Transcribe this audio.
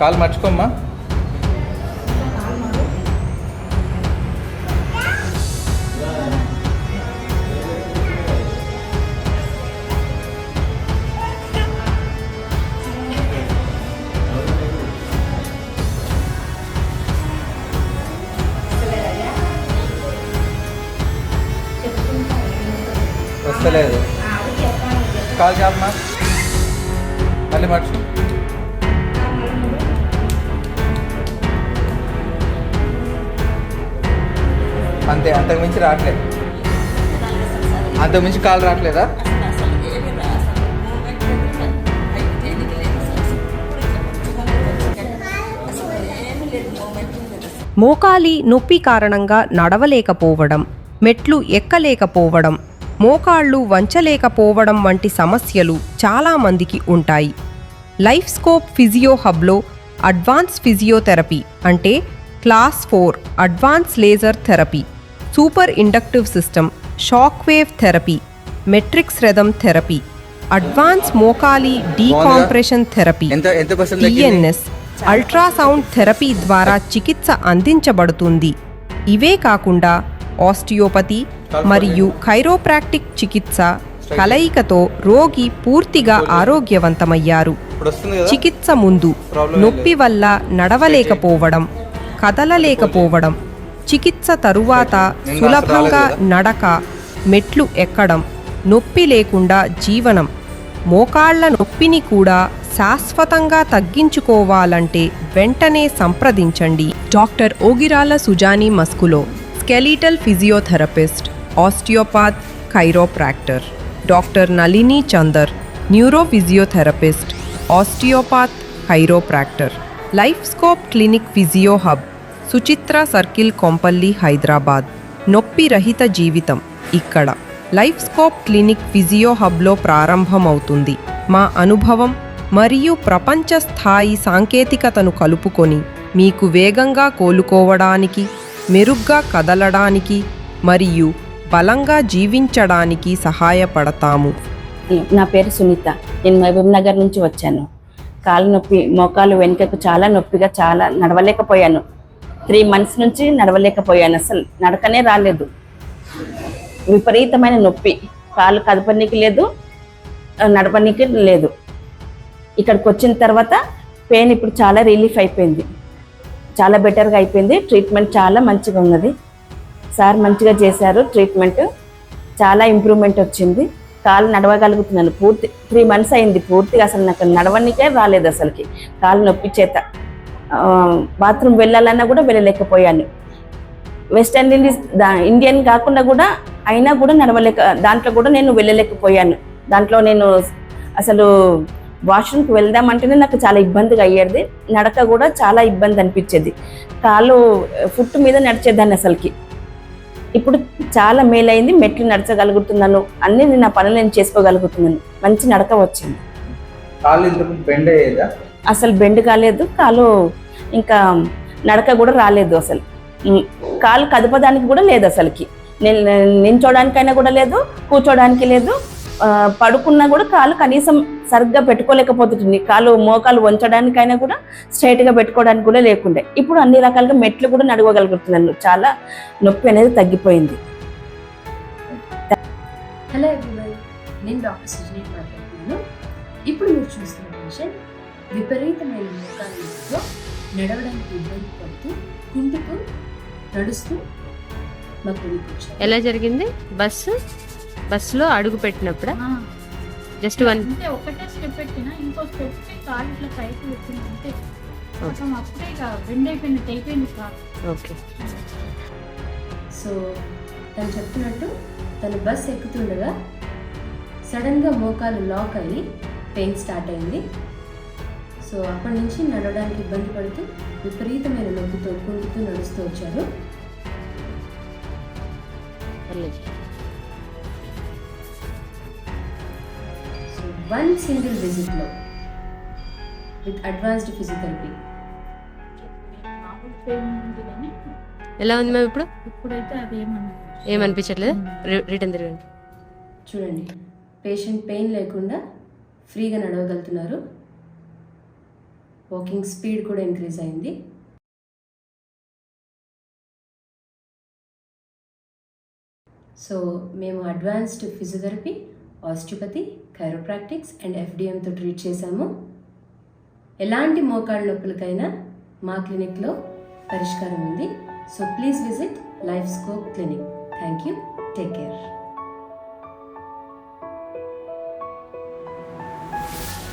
కాలు మర్చుకోమ్మా వస్తలేదు కాలు చాపమా మళ్ళీ మర్చు అంతే అంతకు మించి రావట్లేదు. అంతకు మించి కాలు రావట్లేదా? మోకాలి నొప్పి కారణంగా నడవలేకపోవడం మెట్లు ఎక్కలేకపోవడం మోకాళ్ళు వంచలేకపోవడం వంటి సమస్యలు చాలామందికి ఉంటాయి. లైఫ్ స్కోప్ ఫిజియో హబ్లో అడ్వాన్స్ ఫిజియోథెరపీ అంటే class four advance laser therapy. Super inductive system shock wave therapy matrix rhythm therapy advance మోకాలి డీకాంప్రెషన్ థెరపీ తగ్గింది? టిఎన్ఎస్ అల్ట్రాసౌండ్ థెరపీ ద్వారా చికిత్స అందించబడుతుంది. ఇవే కాకుండా ఆస్టియోపతి మరియు ఖైరోప్రాక్టిక్ చికిత్స కలయికతో రోగి పూర్తిగా ఆరోగ్యవంతమయ్యారు. చికిత్స ముందు నొప్పి వల్ల నడవలేకపోవడం కదలలేకపోవడం చికిత్స తరువాత సులభంగా నడక మెట్లు ఎక్కడం నొప్పి లేకుండా జీవనం. మోకాళ్ళ నొప్పిని కూడా శాశ్వతంగా తగ్గించుకోవాలంటే వెంటనే సంప్రదించండి. Doctor Ogirala Sujani musculo skeletal physiotherapist osteopath chiropractor. Doctor Nalini Chander neuro physiotherapist osteopath chiropractor. Life scope clinic physio hub. Suchitra circle Kompally Hyderabad. నొప్పి రహిత జీవితం. ఇక్కడ. లైఫ్ స్కోప్ క్లినిక్ ఫిజియో హబ్లో ప్రారంభమవుతుంది. మా అనుభవం మరియు ప్రపంచ స్థాయి సాంకేతికతను కలుపుకొని మీకు వేగంగా కోలుకోవడానికి మెరుగ్గా కదలడానికి మరియు బలంగా జీవించడానికి సహాయపడతాము. నా పేరు సునీత. నేను మహబూబ్ నగర్ నుంచి వచ్చాను. కాలు నొప్పి మోకాలు వెనుకకు చాలా నొప్పిగా చాలా నడవలేకపోయాను. త్రీ మంత్స్ నుంచి నడవలేకపోయాను అసలు. నడకనే రాలేదు. విపరీతమైన నొప్పి. కాలు కదపనీకి లేదు నడపనీకి లేదు. ఇక్కడికి వచ్చిన తర్వాత పెయిన్ ఇప్పుడు చాలా రిలీఫ్ అయిపోయింది. చాలా బెటర్గా అయిపోయింది. ట్రీట్మెంట్ చాలా మంచిగా ఉన్నది. సార్ మంచిగా చేశారు ట్రీట్మెంట్. చాలా ఇంప్రూవ్మెంట్ వచ్చింది. కాలు నడవగలుగుతున్నాను. పూర్తి త్రీ మంత్స్ అయింది పూర్తిగా అసలు నాకు నడవనికే రాలేదు అసలుకి. కాలు నొప్పి చేత. బాత్రూమ్ వెళ్ళాలన్నా కూడా వెళ్ళలేకపోయాను. వెస్టర్న్ ఇండీస్ దా ఇండియన్ కాకుండా కూడా అయినా కూడా నడవలేక దాంట్లో కూడా నేను వెళ్ళలేకపోయాను. దాంట్లో నేను అసలు వాష్రూమ్కి వెళ్దామంటేనే నాకు చాలా ఇబ్బందిగా అయ్యేది. నడక కూడా చాలా ఇబ్బంది అనిపించేది. కాలు ఫుట్ మీద నడిచేదాన్ని అసలుకి. ఇప్పుడు చాలా మేలైంది మెట్లు నడచగలుగుతున్నాను అన్ని నా పనులు నేను చేసుకోగలుగుతున్నాను. మంచి నడక వచ్చింది. కాళ్ళు బెండ్ అయ్యేదా? అసలు బెండ్ కాలేదు కాలు ఇంకా నడక కూడా రాలేదు అసలు. కాలు కదపడానికి కూడా లేదు అసలుకి. నిల్చోడానికైనా నించోడానికైనా కూడా లేదు కూర్చోడానికి లేదు. పడుకున్నా కూడా కాలు కనీసం సరిగ్గా పెట్టుకోలేకపోతుంది కాలు మోకాలు వంచడానికైనా కూడా స్ట్రైట్గా పెట్టుకోవడానికి కూడా లేకుండే. ఇప్పుడు అన్ని రకాలుగా మెట్లు కూడా నడవగలుగుతున్నాను చాలా నొప్పి అనేది తగ్గిపోయింది. హలో నేను డాక్టర్ సుజనీ మాట్లాడుతున్నాను. ఇప్పుడు మీరు చూస్తున్న పేషెంట్ విపరీతమైన మోకాళ్ళతో నడవడానికి ఇబ్బంది పడుతూ కుంటుతూ నడుస్తూ మా క్లినిక్ వచ్చారు. ఎలా జరిగింది? బస్సు? బస్సులో అడుగు పెట్టినప్పుడు? జస్ట్ వన్ ఒకటే స్టెప్ పెట్టినా ఇంకో స్టెప్ కాలు ఇట్లా పైకి వచ్చింది అంతే. అప్పుడే ఇక బెండ్ అయిపోయినట్టు అయిపోయింది ఓకే. సో తను చెప్తున్నట్టు తను బస్ ఎక్కుతుండగా సడన్గా మోకాలు లాక్ అయ్యి పెయిన్ స్టార్ట్ అయింది. సో అప్పటి నుంచి నడవడానికి ఇబ్బంది పడుతూ విపరీతమైన నొప్పితో కుంటుతూ నడుస్తూ వచ్చారు. సో వన్ సింగిల్ విజిట్లో విత్ అడ్వాన్స్డ్ ఫిజియోథెరపీ. ఎలా ఉంది మ్యామ్ ఇప్పుడు? ఇప్పుడైతే అది ఏమనిపించట్లేదు. రి- రిటర్న్ తిరగండి చూడండి పేషెంట్ పెయిన్ లేకుండా ఫ్రీగా నడవగలుగుతున్నారు. వాకింగ్ స్పీడ్ కూడా ఇంక్రీజ్ అయింది. సో మేము advanced physiotherapy osteopathy chiropractics and ఎఫ్డిఎంతో treat చేశాము. ఎలాంటి మోకాళ్ళ నొప్పులకైనా మా క్లినిక్లో పరిష్కారం ఉంది. So please visit life scope clinic. Thank you take care.